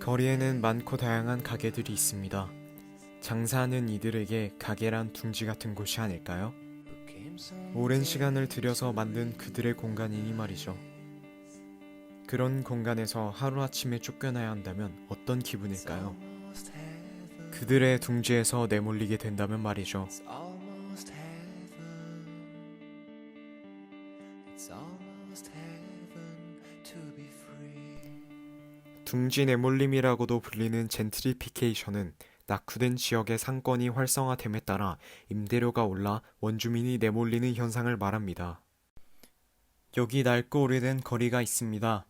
거리에는 많고 다양한 가게들이 있습니다. 장사하는 이들에게 가게란 둥지 같은 곳이 아닐까요? 오랜 시간을 들여서 만든 그들의 공간이니 말이죠. 그런 공간에서 하루아침에 쫓겨나야 한다면 어떤 기분일까요? 그들의 둥지에서 내몰리게 된다면 말이죠. 둥지 내몰림이라고도 불리는 젠트리피케이션은 낙후된 지역의 상권이 활성화됨에 따라 임대료가 올라 원주민이 내몰리는 현상을 말합니다. 여기 낡고 오래된 거리가 있습니다.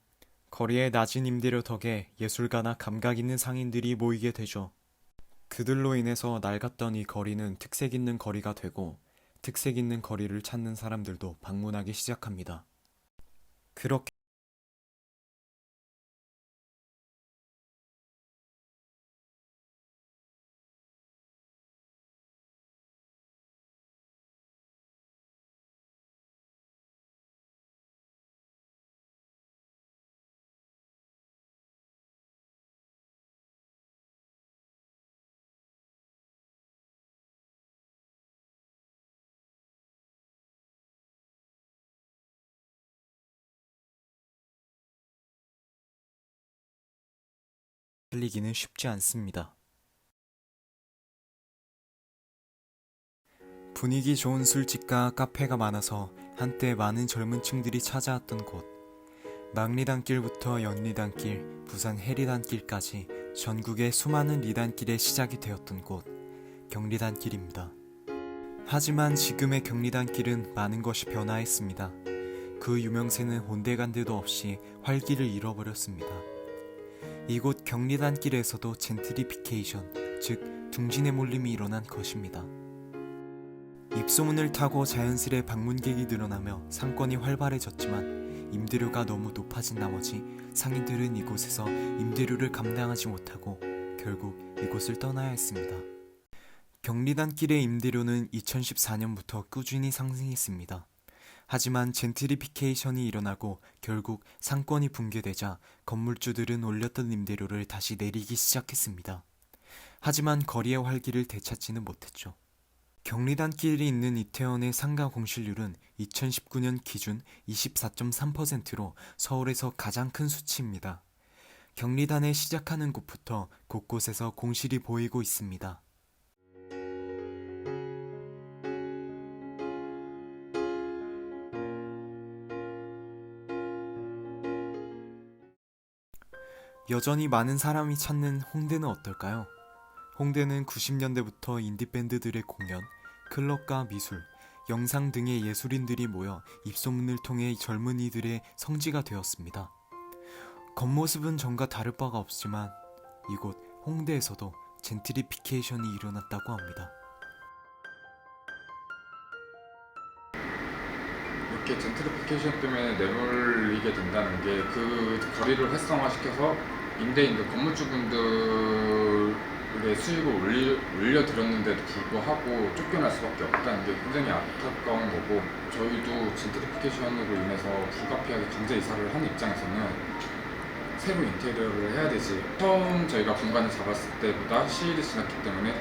거리의 낮은 임대료 덕에 예술가나 감각 있는 상인들이 모이게 되죠. 그들로 인해서 낡았던 이 거리는 특색 있는 거리가 되고 특색 있는 거리를 찾는 사람들도 방문하기 시작합니다. 그렇게 살리기는 쉽지 않습니다. 분위기 좋은 술집과 카페가 많아서 한때 많은 젊은 층들이 찾아왔던 곳. 막리단길부터 연리단길, 부산 해리단길까지 전국의 수많은 리단길의 시작이 되었던 곳, 경리단길입니다. 하지만 지금의 경리단길은 많은 것이 변화했습니다. 그 유명세는 온데간데도 없이 활기를 잃어버렸습니다. 이곳 경리단 길에서도 젠트리피케이션, 즉 둥지내 몰림이 일어난 것입니다. 입소문을 타고 자연스레 방문객이 늘어나며 상권이 활발해졌지만 임대료가 너무 높아진 나머지 상인들은 이곳에서 임대료를 감당하지 못하고 결국 이곳을 떠나야 했습니다. 경리단 길의 임대료는 2014년부터 꾸준히 상승했습니다. 하지만 젠트리피케이션이 일어나고 결국 상권이 붕괴되자 건물주들은 올렸던 임대료를 다시 내리기 시작했습니다. 하지만 거리의 활기를 되찾지는 못했죠. 경리단길이 있는 이태원의 상가 공실률은 2019년 기준 24.3%로 서울에서 가장 큰 수치입니다. 경리단에 시작하는 곳부터 곳곳에서 공실이 보이고 있습니다. 여전히 많은 사람이 찾는 홍대는 어떨까요? 홍대는 90년대부터 인디밴드들의 공연, 클럽과 미술, 영상 등의 예술인들이 모여 입소문을 통해 젊은이들의 성지가 되었습니다. 겉모습은 전과 다를 바가 없지만 이곳 홍대에서도 젠트리피케이션이 일어났다고 합니다. 이렇게 젠트리피케이션 때문에 내몰리게 된다는 게 그 거리를 활성화시켜서 임대인들 건물주분들의 수익을 올리, 올려드렸는데도 불구하고 쫓겨날 수밖에 없다는 게 굉장히 안타까운 거고 저희도 젠트리피케이션으로 인해서 불가피하게 강제 이사를 한 입장에서는 새로 인테리어를 해야 되지 처음 저희가 공간을 잡았을 때보다 시일이 지났기 때문에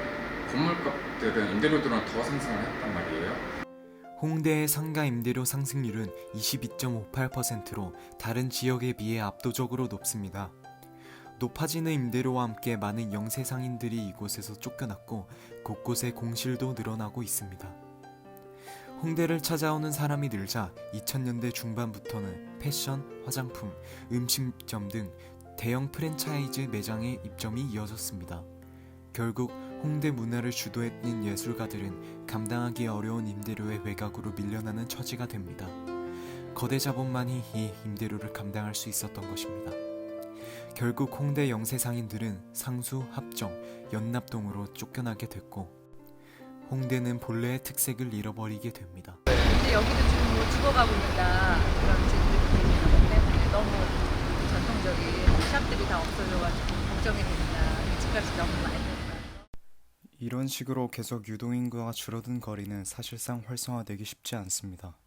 건물값들은 임대료들은 더 상승을 했단 말이에요 홍대의 상가 임대료 상승률은 22.58%로 다른 지역에 비해 압도적으로 높습니다. 높아지는 임대료와 함께 많은 영세 상인들이 이곳에서 쫓겨났고 곳곳에 공실도 늘어나고 있습니다. 홍대를 찾아오는 사람이 늘자 2000년대 중반부터는 패션, 화장품, 음식점 등 대형 프랜차이즈 매장의 입점이 이어졌습니다. 결국 홍대 문화를 주도했던 예술가들은 감당하기 어려운 임대료의 외곽으로 밀려나는 처지가 됩니다. 거대 자본만이 이 임대료를 감당할 수 있었던 것입니다. 결국 홍대 영세 상인들은 상수, 합정, 연납동으로 쫓겨나게 됐고 홍대는 본래의 특색을 잃어버리게 됩니다. 근데 여기도 지금 뭐 죽어가고 있다 그런 때문에 너무 전통적인 샵들이 다 없어져가지고 걱정이 됩니다. 집값이 너무 많이. 이런 식으로 계속 유동인구가 줄어든 거리는 사실상 활성화되기 쉽지 않습니다.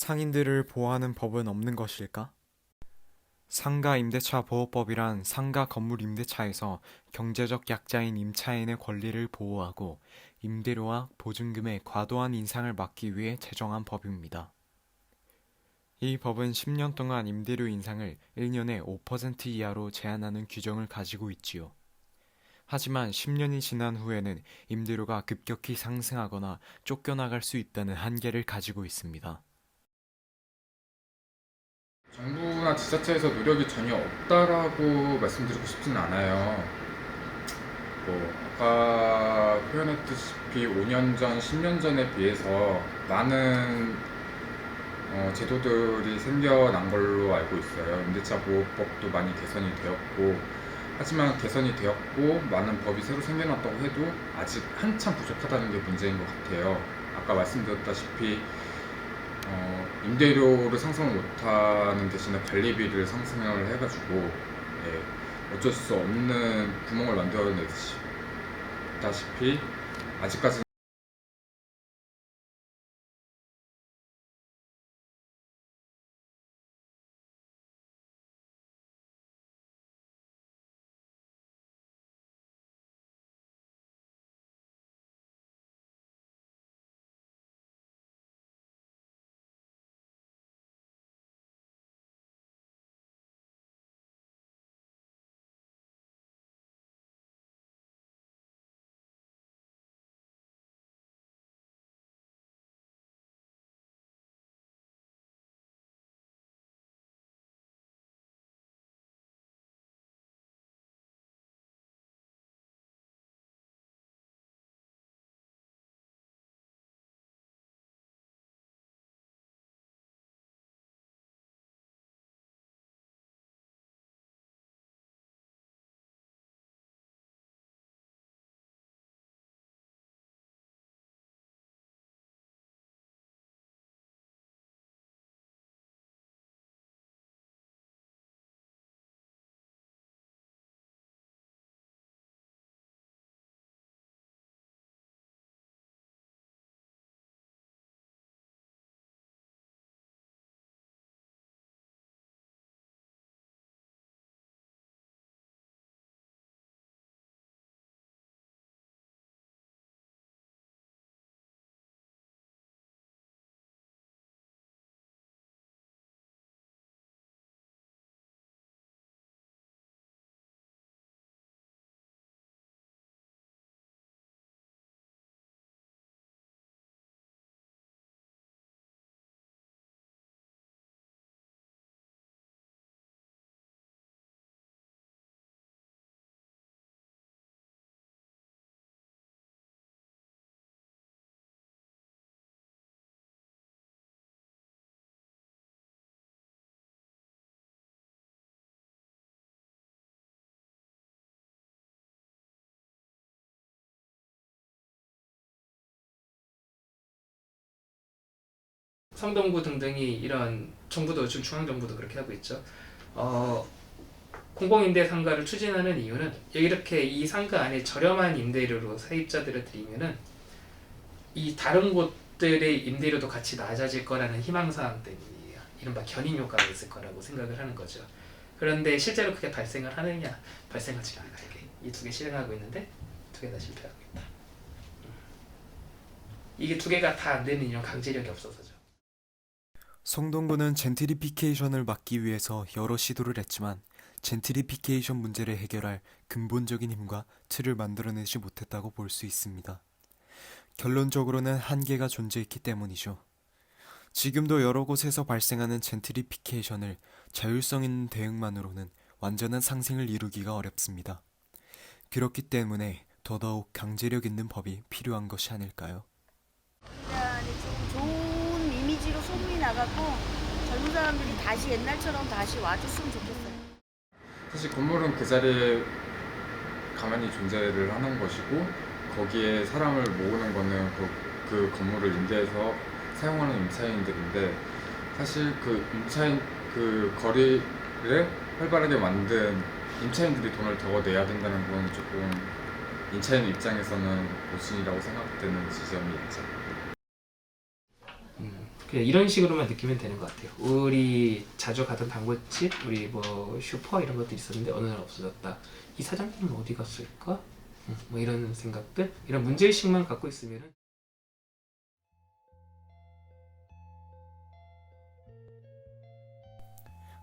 상인들을 보호하는 법은 없는 것일까? 상가 임대차 보호법이란 상가 건물 임대차에서 경제적 약자인 임차인의 권리를 보호하고 임대료와 보증금의 과도한 인상을 막기 위해 제정한 법입니다. 이 법은 10년 동안 임대료 인상을 1년에 5% 이하로 제한하는 규정을 가지고 있지요. 하지만 10년이 지난 후에는 임대료가 급격히 상승하거나 쫓겨나갈 수 있다는 한계를 가지고 있습니다. 정부나 지자체에서 노력이 전혀 없다라고 말씀드리고 싶지는 않아요. 뭐 아까 표현했듯이 5년 전, 10년 전에 비해서 많은 어, 제도들이 생겨난 걸로 알고 있어요. 임대차 보호법도 많이 개선이 되었고, 하지만 개선이 되었고 많은 법이 새로 생겨났다고 해도 아직 한참 부족하다는 게 문제인 것 같아요. 아까 말씀드렸다시피 어, 임대료를 상승을 못하는 대신에 관리비를 상승을 해가지고 예, 어쩔 수 없는 구멍을 만들어내다시피 아직까지 성동구 등등이 이런 정부도 지금 중앙 정부도 그렇게 하고 있죠. 어, 공공임대 상가를 추진하는 이유는 이렇게 이 상가 안에 저렴한 임대료로 세입자들을 들이면은 이 다른 곳들의 임대료도 같이 낮아질 거라는 희망사항 때문이에요. 이른바 견인 효과가 있을 거라고 생각을 하는 거죠. 그런데 실제로 그게 발생을 하느냐? 발생하지 않아요. 이 두 개 실행하고 있는데 두 개 다 실패하고 있다. 음. 이게 두 개가 다 안 되는 이런 강제력이 없어서 죠. 성동구는 젠트리피케이션을 막기 위해서 여러 시도를 했지만 젠트리피케이션 문제를 해결할 근본적인 힘과 틀을 만들어내지 못했다고 볼 수 있습니다. 결론적으로는 한계가 존재했기 때문이죠. 지금도 여러 곳에서 발생하는 젠트리피케이션을 자율성 있는 대응만으로는 완전한 상생을 이루기가 어렵습니다. 그렇기 때문에 더더욱 강제력 있는 법이 필요한 것이 아닐까요? 일단은 좀 좋은 이미지로 소문이 나갖고 젊은 사람들이 다시 옛날처럼 다시 와줬으면 좋겠어요. 사실 건물은 그 자리에 가만히 존재를 하는 것이고 거기에 사람을 모으는 거는 그, 그 건물을 임대해서 사용하는 임차인들인데 사실 그 임차인 그 거리를 활발하게 만든 임차인들이 돈을 더 내야 된다는 건 조금 임차인 입장에서는 모순이라고 생각되는 지점이 있죠. 그냥 이런 식으로만 느끼면 되는 것 같아요. 우리 자주 가던 단골집, 우리 뭐 슈퍼 이런 것도 있었는데 어느 날 없어졌다. 이 사장님은 어디 갔을까? 음, 뭐 이런 생각들, 이런 문제의식만 갖고 있으면은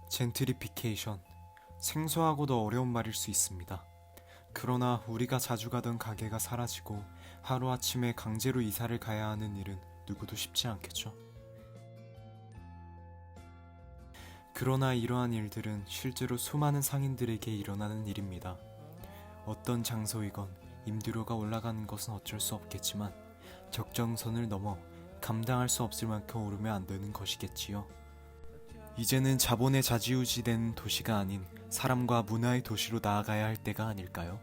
젠트리피케이션. 생소하고도 어려운 말일 수 있습니다. 그러나 우리가 자주 가던 가게가 사라지고 하루아침에 강제로 이사를 가야 하는 일은 누구도 쉽지 않겠죠. 그러나 이러한 일들은 실제로 수많은 상인들에게 일어나는 일입니다. 어떤 장소이건 임대료가 올라가는 것은 어쩔 수 없겠지만 적정선을 넘어 감당할 수 없을 만큼 오르면 안 되는 것이겠지요. 이제는 자본의 자지우지된 도시가 아닌 사람과 문화의 도시로 나아가야 할 때가 아닐까요?